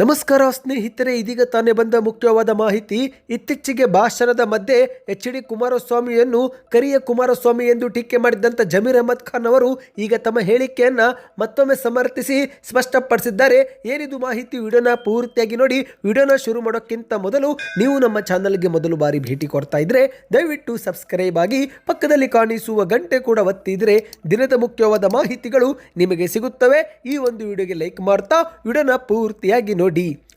ನಮಸ್ಕಾರ ಸ್ನೇಹಿತರೆ, ಇದೀಗ ತಾನೇ ಬಂದ ಮುಖ್ಯವಾದ ಮಾಹಿತಿ. ಇತ್ತೀಚೆಗೆ ಭಾಷಣದ ಮಧ್ಯೆ ಎಚ್ ಡಿ ಕುಮಾರಸ್ವಾಮಿಯನ್ನು, ಕರಿಯ ಕುಮಾರಸ್ವಾಮಿ ಎಂದು ಟೀಕೆ ಮಾಡಿದ್ದಂಥ ಜಮೀರ್ ಅಹಮದ್ ಖಾನ್ ಅವರು ಈಗ ತಮ್ಮ ಹೇಳಿಕೆಯನ್ನು ಮತ್ತೊಮ್ಮೆ ಸಮರ್ಥಿಸಿ ಸ್ಪಷ್ಟಪಡಿಸಿದ್ದಾರೆ. ಏನಿದು ಮಾಹಿತಿ ವಿಡಿಯೋನ ಪೂರ್ತಿಯಾಗಿ ನೋಡಿ, ವಿಡಿಯೋನ ಶುರು ಮಾಡೋಕ್ಕಿಂತ ಮೊದಲು ನೀವು ನಮ್ಮ ಚಾನಲ್ಗೆ ಮೊದಲು ಬಾರಿ ಭೇಟಿ ಕೊಡ್ತಾ ಇದ್ರೆ, ದಯವಿಟ್ಟು ಸಬ್ಸ್ಕ್ರೈಬ್ ಆಗಿ ಪಕ್ಕದಲ್ಲಿ ಕಾಣಿಸುವ ಗಂಟೆ ಕೂಡ ಒತ್ತಿದ್ರೆ ದಿನದ ಮುಖ್ಯವಾದ ಮಾಹಿತಿಗಳು ನಿಮಗೆ ಸಿಗುತ್ತವೆ. ಈ ಒಂದು ವಿಡಿಯೋಗೆ ಲೈಕ್ ಮಾಡ್ತಾ, ವಿಡಿಯೋನ ಪೂರ್ತಿಯಾಗಿ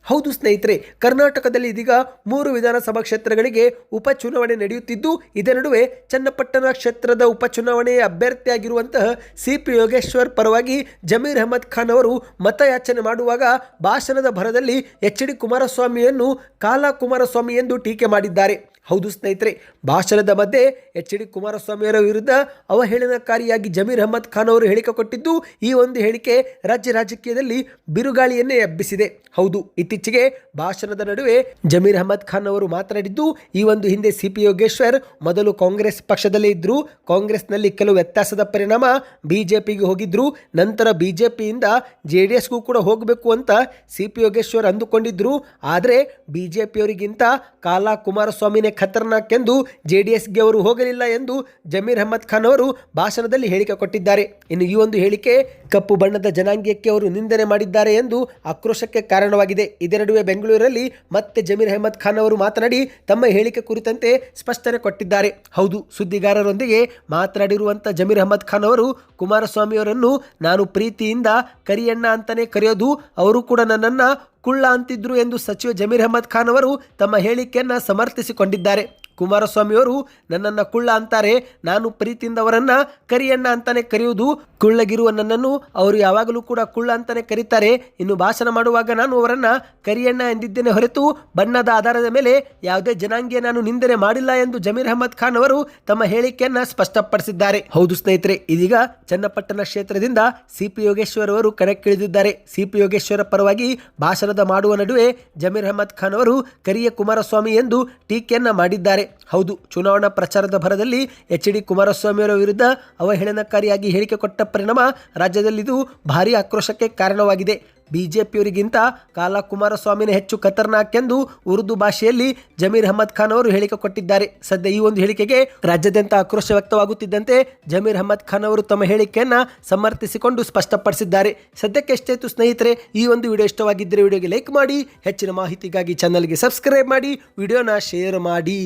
ಹೌದು ಸ್ನೇಹಿತರೆ, ಕರ್ನಾಟಕದಲ್ಲಿ ಇದೀಗ ಮೂರು ವಿಧಾನಸಭಾ ಕ್ಷೇತ್ರಗಳಿಗೆ ಉಪಚುನಾವಣೆ ನಡೆಯುತ್ತಿದ್ದು ಇದರ ನಡುವೆ ಚನ್ನಪಟ್ಟಣ ಕ್ಷೇತ್ರದ ಉಪಚುನಾವಣೆಯ ಅಭ್ಯರ್ಥಿಯಾಗಿರುವಂತಹ ಸಿ ಪಿ ಯೋಗೇಶ್ವರ್ ಪರವಾಗಿ ಜಮೀರ್ ಅಹಮದ್ ಖಾನ್ ಅವರು ಮತಯಾಚನೆ ಮಾಡುವಾಗ ಭಾಷಣದ ಭರದಲ್ಲಿ ಎಚ್ ಡಿ ಕುಮಾರಸ್ವಾಮಿಯನ್ನು ಕಾಲಾ ಕುಮಾರಸ್ವಾಮಿ ಎಂದು ಟೀಕೆ ಮಾಡಿದ್ದಾರೆ. ಹೌದು ಸ್ನೇಹಿತರೆ, ಭಾಷಣದ ಮಧ್ಯೆ ಎಚ್ ಡಿ ಕುಮಾರಸ್ವಾಮಿಯವರ ವಿರುದ್ಧ ಅವಹೇಳನಕಾರಿಯಾಗಿ ಜಮೀರ್ ಅಹಮದ್ ಖಾನ್ ಅವರು ಹೇಳಿಕೆ ಕೊಟ್ಟಿದ್ದು, ಈ ಒಂದು ಹೇಳಿಕೆ ರಾಜ್ಯ ರಾಜಕೀಯದಲ್ಲಿ ಬಿರುಗಾಳಿಯನ್ನೇ ಎಬ್ಬಿಸಿದೆ. ಹೌದು, ಇತ್ತೀಚೆಗೆ ಭಾಷಣದ ನಡುವೆ ಜಮೀರ್ ಅಹಮದ್ ಖಾನ್ ಅವರು ಮಾತನಾಡಿದ್ದು, ಈ ಒಂದು ಹಿಂದೆ ಸಿ ಪಿ ಯೋಗೇಶ್ವರ್, ಮೊದಲು ಕಾಂಗ್ರೆಸ್ ಪಕ್ಷದಲ್ಲೇ ಇದ್ದರು ಕಾಂಗ್ರೆಸ್ನಲ್ಲಿ ಕೆಲವು ವ್ಯತ್ಯಾಸದ ಪರಿಣಾಮ ಬಿಜೆಪಿಗೆ ಹೋಗಿದ್ರು, ನಂತರ ಬಿಜೆಪಿಯಿಂದ ಜೆ ಡಿ ಎಸ್ಗೂ ಕೂಡ ಹೋಗಬೇಕು ಅಂತ ಸಿ ಪಿ ಯೋಗೇಶ್ವರ್ ಅಂದುಕೊಂಡಿದ್ದರು ಆದರೆ ಬಿಜೆಪಿಯವರಿಗಿಂತ ಕಾಲಾ ಕುಮಾರಸ್ವಾಮಿನೇ ಖತರ್ನಾಕ್ ಎಂದು ಜೆಡಿಎಸ್ಗೆ ಅವರು ಹೋಗಲಿಲ್ಲ ಎಂದು ಜಮೀರ್ ಅಹಮದ್ ಖಾನ್ ಅವರು ಭಾಷಣದಲ್ಲಿ ಹೇಳಿಕೆ ಕೊಟ್ಟಿದ್ದಾರೆ. ಇನ್ನು ಈ ಒಂದು ಹೇಳಿಕೆ ಕಪ್ಪು ಬಣ್ಣದ ಜನಾಂಗೀಯಕ್ಕೆ ಅವರು ನಿಂದನೆ ಮಾಡಿದ್ದಾರೆ ಎಂದು ಆಕ್ರೋಶಕ್ಕೆ ಕಾರಣವಾಗಿದೆ. ಇದರ ನಡುವೆ ಬೆಂಗಳೂರಲ್ಲಿ ಮತ್ತೆ ಜಮೀರ್ ಅಹಮದ್ ಖಾನ್ ಅವರು ಮಾತನಾಡಿ ತಮ್ಮ ಹೇಳಿಕೆ ಕುರಿತಂತೆ ಸ್ಪಷ್ಟನೆ ಕೊಟ್ಟಿದ್ದಾರೆ. ಹೌದು, ಸುದ್ದಿಗಾರರೊಂದಿಗೆ ಮಾತನಾಡಿರುವಂಥ ಜಮೀರ್ ಅಹಮದ್ ಖಾನ್ ಅವರು ಕುಮಾರಸ್ವಾಮಿ ಅವರನ್ನು ನಾನು ಪ್ರೀತಿಯಿಂದ ಕರಿಯಣ್ಣ ಅಂತಲೇ ಕರೆಯೋದು, ಅವರು ಕೂಡ ನನ್ನನ್ನು ಕುಳ್ಳ ಅಂತಿದ್ರು ಎಂದು ಸಚಿವ ಜಮೀರ್ ಅಹಮದ್ ಖಾನ್ ಅವರು ತಮ್ಮ ಹೇಳಿಕೆಯನ್ನು ಸಮರ್ಥಿಸಿಕೊಂಡಿದ್ದಾರೆ. ಕುಮಾರಸ್ವಾಮಿಯವರು ನನ್ನನ್ನು ಕುಳ್ಳ ಅಂತಾರೆ, ನಾನು ಪ್ರೀತಿಯಿಂದ ಅವರನ್ನು ಕರಿಯಣ್ಣ ಅಂತಾನೆ ಕರೆಯುವುದು, ಕುಳ್ಳಗಿರುವ ನನ್ನನ್ನು ಅವರು ಯಾವಾಗಲೂ ಕೂಡ ಕುಳ್ಳ ಅಂತಾನೆ ಕರೀತಾರೆ. ಇನ್ನು ಭಾಷಣ ಮಾಡುವಾಗ ನಾನು ಅವರನ್ನು ಕರಿಯಣ್ಣ ಎಂದಿದ್ದೇನೆ ಹೊರತು ಬಣ್ಣದ ಆಧಾರದ ಮೇಲೆ ಯಾವುದೇ ಜನಾಂಗೀಯ ನಾನು ನಿಂದನೆ ಮಾಡಿಲ್ಲ ಎಂದು ಜಮೀರ್ ಅಹಮದ್ ಖಾನ್ ಅವರು ತಮ್ಮ ಹೇಳಿಕೆಯನ್ನು ಸ್ಪಷ್ಟಪಡಿಸಿದ್ದಾರೆ. ಹೌದು ಸ್ನೇಹಿತರೆ, ಇದೀಗ ಚನ್ನಪಟ್ಟಣ ಕ್ಷೇತ್ರದಿಂದ ಸಿ ಪಿ ಯೋಗೇಶ್ವರ್ ಅವರು ಕಣಕ್ಕಿಳಿದಿದ್ದಾರೆ. ಸಿ ಪಿ ಯೋಗೇಶ್ವರ ಪರವಾಗಿ ಭಾಷಣದ ಮಾಡುವ ನಡುವೆ ಜಮೀರ್ ಅಹಮದ್ ಖಾನ್ ಅವರು ಕರಿಯ ಕುಮಾರಸ್ವಾಮಿ ಎಂದು ಟೀಕೆಯನ್ನ ಮಾಡಿದ್ದಾರೆ. ಹೌದು, ಚುನಾವಣಾ ಪ್ರಚಾರದ ಭರದಲ್ಲಿ ಎಚ್ ಡಿ ಕುಮಾರಸ್ವಾಮಿ ಅವರ ವಿರುದ್ಧ ಅವಹೇಳನಕಾರಿಯಾಗಿ ಹೇಳಿಕೆ ಕೊಟ್ಟ ಪರಿಣಾಮ ರಾಜ್ಯದಲ್ಲಿದು ಭಾರೀ ಆಕ್ರೋಶಕ್ಕೆ ಕಾರಣವಾಗಿದೆ. ಬಿಜೆಪಿಯವರಿಗಿಂತ ಕಾಲಾ ಕುಮಾರಸ್ವಾಮಿನೇ ಹೆಚ್ಚು ಖತರ್ನಾಕ್ ಎಂದು ಉರ್ದು ಭಾಷೆಯಲ್ಲಿ ಜಮೀರ್ ಅಹಮದ್ ಖಾನ್ ಅವರು ಹೇಳಿಕೆ ಕೊಟ್ಟಿದ್ದಾರೆ. ಸದ್ಯ ಈ ಒಂದು ಹೇಳಿಕೆಗೆ ರಾಜ್ಯಾದ್ಯಂತ ಆಕ್ರೋಶ ವ್ಯಕ್ತವಾಗುತ್ತಿದ್ದಂತೆ ಜಮೀರ್ ಅಹಮದ್ ಖಾನ್ ಅವರು ತಮ್ಮ ಹೇಳಿಕೆಯನ್ನು ಸಮರ್ಥಿಸಿಕೊಂಡು ಸ್ಪಷ್ಟಪಡಿಸಿದ್ದಾರೆ. ಸದ್ಯಕ್ಕೆ ಎಷ್ಟೇತು ಸ್ನೇಹಿತರೆ, ಈ ಒಂದು ವಿಡಿಯೋ ಇಷ್ಟವಾಗಿದ್ದರೆ ವಿಡಿಯೋಗೆ ಲೈಕ್ ಮಾಡಿ, ಹೆಚ್ಚಿನ ಮಾಹಿತಿಗಾಗಿ ಚಾನಲ್ಗೆ ಸಬ್ಸ್ಕ್ರೈಬ್ ಮಾಡಿ, ವಿಡಿಯೋನ ಶೇರ್ ಮಾಡಿ.